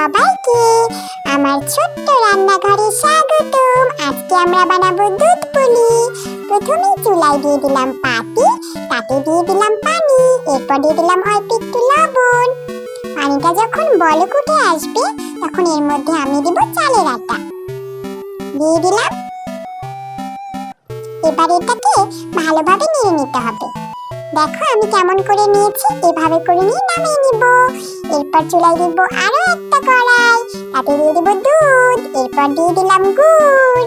সবাইকে আমার ছোট্ট রান্নাঘরে স্বাগতম। আজকে আমরা বানাবো দুধ পুলি। প্রথমে চুলায় দিয়ে দিলাম পাতি তাতে দিয়ে দিলাম পানি, এরপর দিয়ে দিলাম অল্প একটু লবণ। পানিটা যখন বলক উঠে আসবে, তখন এর মধ্যে আমি দেব চালের আটা। দিয়ে দিলাম। এবার এটাকে ভালোভাবে নিয়ে নিতে হবে। দেখো আমি কেমন করে নিয়েছি, এভাবে করে নিয়ে নামিয়ে নিব। এরপর চুলায় দিব আরও একটা কড়াই, তাতে দিয়ে দিব দুধ, এরপর দিয়ে দিলাম গুড়।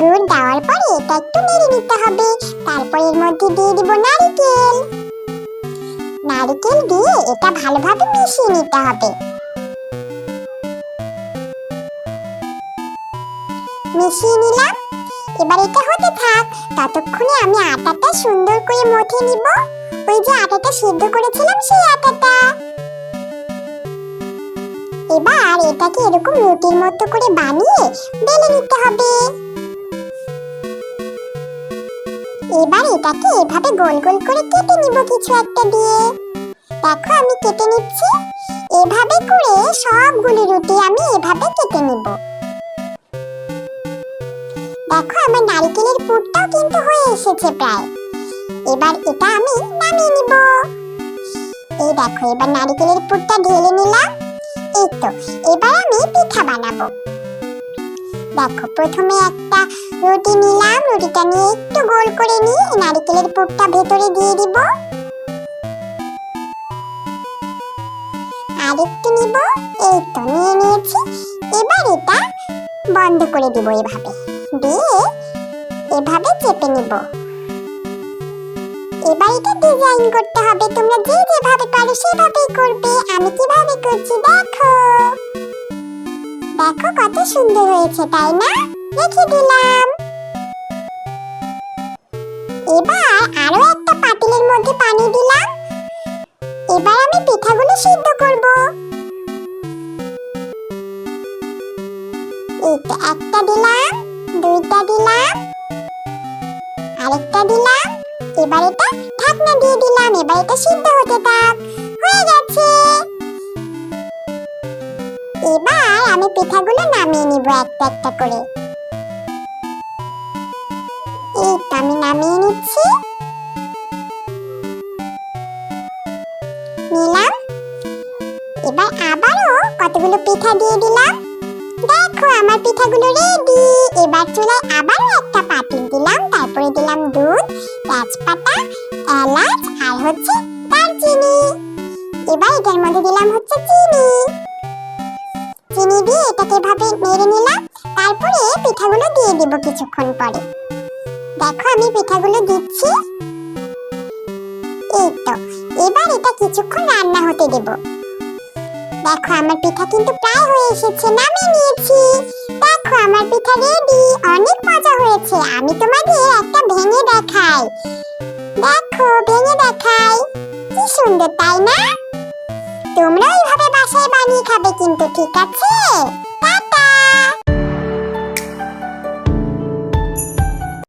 গুড় দেওয়ার পরে এটা একটু নেড়ে নিতে হবে, তারপর এর মধ্যে দিয়ে দিব নারকেল। নারকেল দিয়ে এটা ভালোভাবে মিশিয়ে নিতে হবে। মিশিয়ে নিলাম এবার এটা হতে থাক, ততক্ষণে আমি আটাটা সুন্দর করে মথে নিব। ওই যে আটাটা সিদ্ধ করেছিলাম সেই আটাটা। এবার এটাকে এরকম রুটির মতো করে বানিয়ে বেলে নিতে হবে। এবার এটাকে এভাবে গোল গোল করে কেটে নিব কিছু একটা দিয়ে। দেখো আমি কেটে নিচ্ছি। এভাবে করে সবগুলি রুটি আমি এভাবে কেটে নিব। দেখো আমার নারকেলের পুরটাও কিন্তু হয়ে এসেছে প্রায়। এবার এটা আমি নামিয়ে নিব। এই দেখো, এবার নারকেলের পুরটা ঢেলে নিলাম। এই তো, এবার আমি পিঠা বানাবো। দেখো, প্রথমে একটা রুটি নিলাম, রুটিটা নিয়ে একটু গোল করে নিয়ে নারকেলের পুরটা ভেতরে দিয়ে দিব। আর একটু নিব, এই তো, নিয়ে নিয়েছি। এবার এটা বন্ধ করে দিব এভাবে। দিয়ে এভাবে চেপে নিব। এবার এটা ডিজাইন করতে হবে। তোমরা যে যেভাবে পারো সেভাবেই করবে। আমি কীভাবে করছি দেখো। দেখো কত সুন্দর হয়েছে, তাই না? রেখে দিলাম। এবার আরও একটা পাতিলের মধ্যে পানি দিলাম। এবার আমি পিঠাগুলো সিদ্ধ করব। দুইটা দিলাম। আরেকটা দিলাম। এবার এটা ঢাকনা দিয়ে দিলাম। এবার এটা সিদ্ধ হতে হয়ে গেছে। এবার আমি পিঠাগুলো নামিয়ে নিব একটা একটা করে। আমি নামিয়ে নিচ্ছি। নিলাম। এবার আবারও কতগুলো পিঠা দিয়ে দিলাম। আমার পিঠাগুলো রেডি এবার চুলায় আবারও একটা পাতিল দিলাম, তারপরে দিলাম দুধ, তেজপাতা, এলাচ, আর হচ্ছে দারচিনি। এবার এটার মধ্যে দিলাম হচ্ছে চিনি। চিনি দিয়ে এটাকে এভাবে নেড়ে নিলাম, তারপরে পিঠাগুলো দিয়ে দিব কিছুক্ষণ পরে। দেখো আমি পিঠাগুলো দিচ্ছি। এই তো, এবার এটা কিছুক্ষণ রান্না হতে দেবো। দেখো আমার পিঠা কিন্তু প্রায় হয়ে এসেছে, নামিয়ে পিঠা অনেক মজা হয়েছে। আমি তোমাদের একটা ভেঙে দেখাই। দেখো, ভেঙে দেখাই। কি সুন্দর, তাই না? তোমরা এইভাবে বাসায় বানিয়ে খাবে কিন্তু, ঠিক আছে?